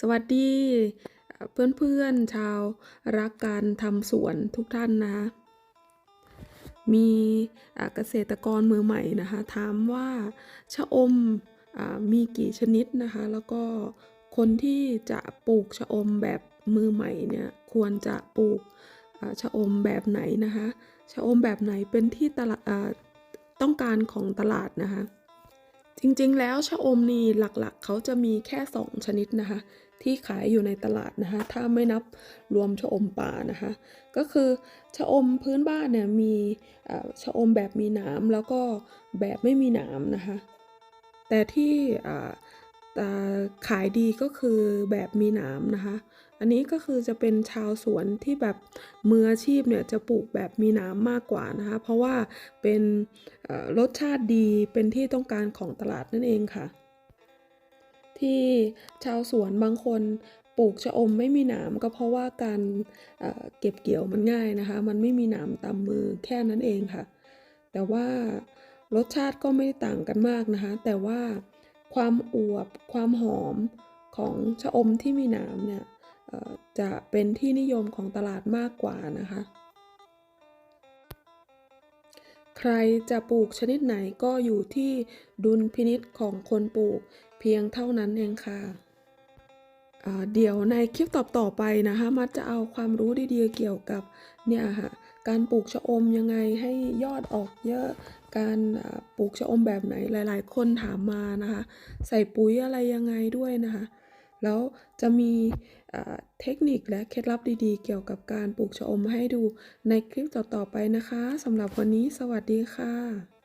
สวัสดีเพื่อนเพื่อนๆชาวรักการทำสวนทุกท่านนะคะมีเกษตรกรมือใหม่นะคะ ถามว่าชะอมอ่ามีกี่ชนิดนะคะ แล้วก็คนที่จะปลูกชะอมแบบมือใหม่เนี่ยควรจะปลูกชะอมแบบไหนนะคะชะอมแบบไหนเป็นที่ตลาดต้องการของตลาดนะคะ จริงๆ แล้วชะอมนี่หลักๆ เขาจะมีแค่ 2 ชนิดนะคะ ที่ขายอยู่ในตลาดนะคะ ถ้าไม่นับรวมชะอมป่านะคะ ก็คือชะอมพื้นบ้านเนี่ยมีชะอมแบบมีหนามแล้วก็แบบไม่มีหนามนะคะ แต่ที่ ขายดีก็คือแบบมีหนามนะคะ อันนี้ก็คือจะเป็นชาวสวนที่แบบมืออาชีพเนี่ยจะปลูกแบบมีหน้ำมากกว่านะคะ เพราะว่าเป็นรสชาติดีเป็นที่ต้องการของตลาดนั่นเองค่ะ ที่ชาวสวนบางคนปลูกชะอมไม่มีหนามก็เพราะว่าการเเก็บเกี่ยวมันง่ายนะคะ มันไม่มีหนามตามมือแค่นั้นเองค่ะ แต่ว่ารสชาติก็ไม่ได้ต่างกันมากนะคะ แต่ว่า ความอวบ ความหอมของชะอมที่มีหนามเนี่ยจะเป็นที่นิยมของตลาดมากกว่านะคะ ใครจะปลูกชนิดไหนก็อยู่ที่ดุลพินิษของคนปลูกเพียงเท่านั้นเองค่ะเดี๋ยวในคลิปต่อๆไปนะคะมัดจะเอาความรู้ดีๆเกี่ยวกับเนี่ยค่ะการปลูกชะอมยังไงให้ยอดออกเยอะ การปลูกชะอมแบบไหนหลาย ๆ คนถามมานะคะ ใส่ปุ๋ยอะไรยังไงด้วยนะคะ แล้วจะมีเทคนิคและเคล็ดลับดีๆ เกี่ยวกับการปลูกชะอมให้ดูในคลิปต่อ ๆ ไปนะคะสำหรับวันนี้สวัสดีค่ะ